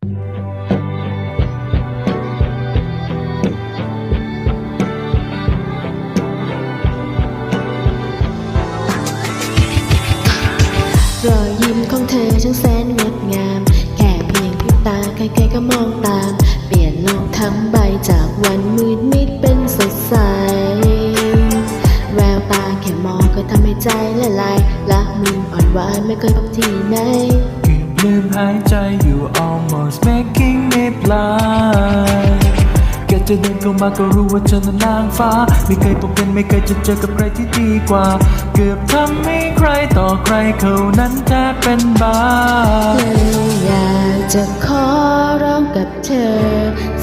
รอยยิ้มของเธอช่างแสนงดงาม แค่เพียงพริบตาใครๆก็มองตาม เปลี่ยนโลกทั้งใบจากวันมืดมิดเป็นสดใส แววตาแค่มองก็ทำให้ใจละลาย ละมุนอ่อนหวานไม่เคยพบที่ไหน ลืมหายใจอยู่ almost making me blind แค่จะเดินเข้ามาก็รู้ว่าเธอนั้นนางฟ้า ไม่เคยพบกันไม่เคยจะเจอกับใครที่ดีกว่า เกือบทำให้ใครต่อใครเขานั้นแทบเป็นบ้าเลยอยากจะขอร้องกับเธอ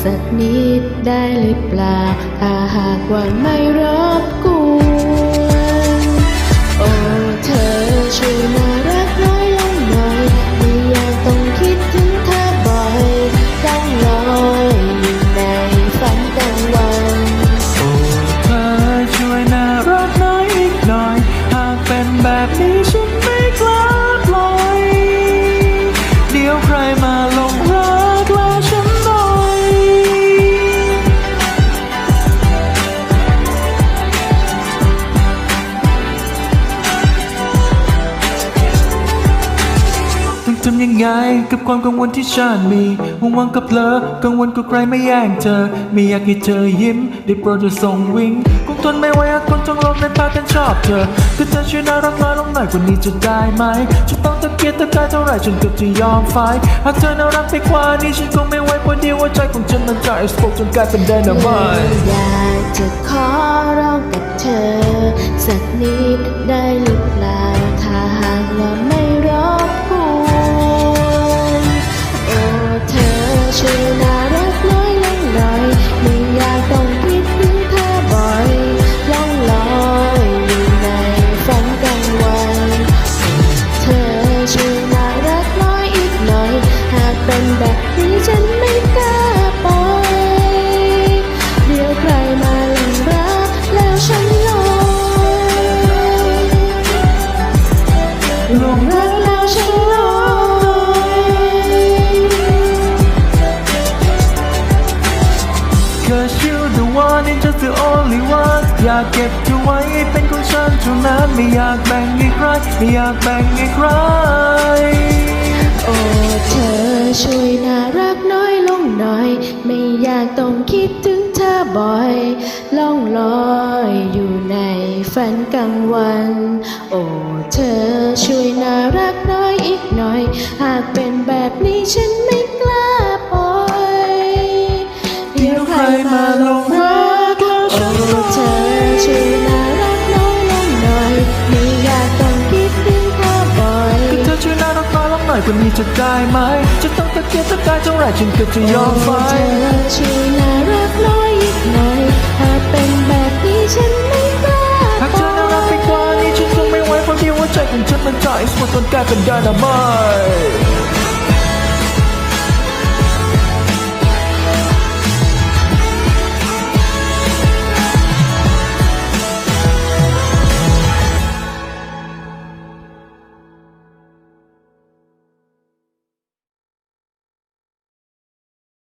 สักนิดได้หรือเปล่าถ้าหากว่าไม่รบกวน ทำยังไงกับความกังวลที่ฉันมีหวงหวังกับเลอกังวลกับใครไม่แย่งเธอไม่อยากให้เธอยิ้มได้โปรดจะส่งวิ่งคงทนไม่ไหวหากคนทั้งลกในพากันชอบเธอก็เธอช่วยน่ารักน้อยลงหน่อยกว่านี้จะได้ไหมฉันต้องตะเกียกตะกายเท่าไร่จนเกือบจะยอมไฟหากเธอน่ารักไปกว่านี้ฉันคงไม่ไหวพราะเดียวว่าใจของฉันมันจะ explode จนกลายเป็น dynamite อยากจะขอร้องกับเธอ สักนิดได้หรือเปล่าถ้าหากว่าไม่ only one อยากเก็บเธอไว้เป็นของฉันเท่านั้นไม่อยากแบ่งให้ใครไม่อยากแบ่งให้ใครโอ้เธอช่วยน่ารักน้อยลงหน่อย ไม่อยากต้องคิดถึงเธอบ่อย ล่องลอยอยู่ในฝันกลางวัน โอ้เธอช่วยน่ารักน้อยอีกหน่อย หากเป็นแบบนี้ฉันไม่ อยลงหน่อยกว่านี้จะได้ไหม จะต้องตะเกียกตะกายเท่าไหร่ฉันก็จะยอมไปเธอช่วยน่ารักน้อยอีกหน่อยหากเป็นแบบนี้ฉันไม่กล้าหากเธอน่ารักไปกว่านี้ฉันคงไม่ไหวเพราะเดียวว่าใจของฉันมันจะ explode จนกลายเป็น dynamite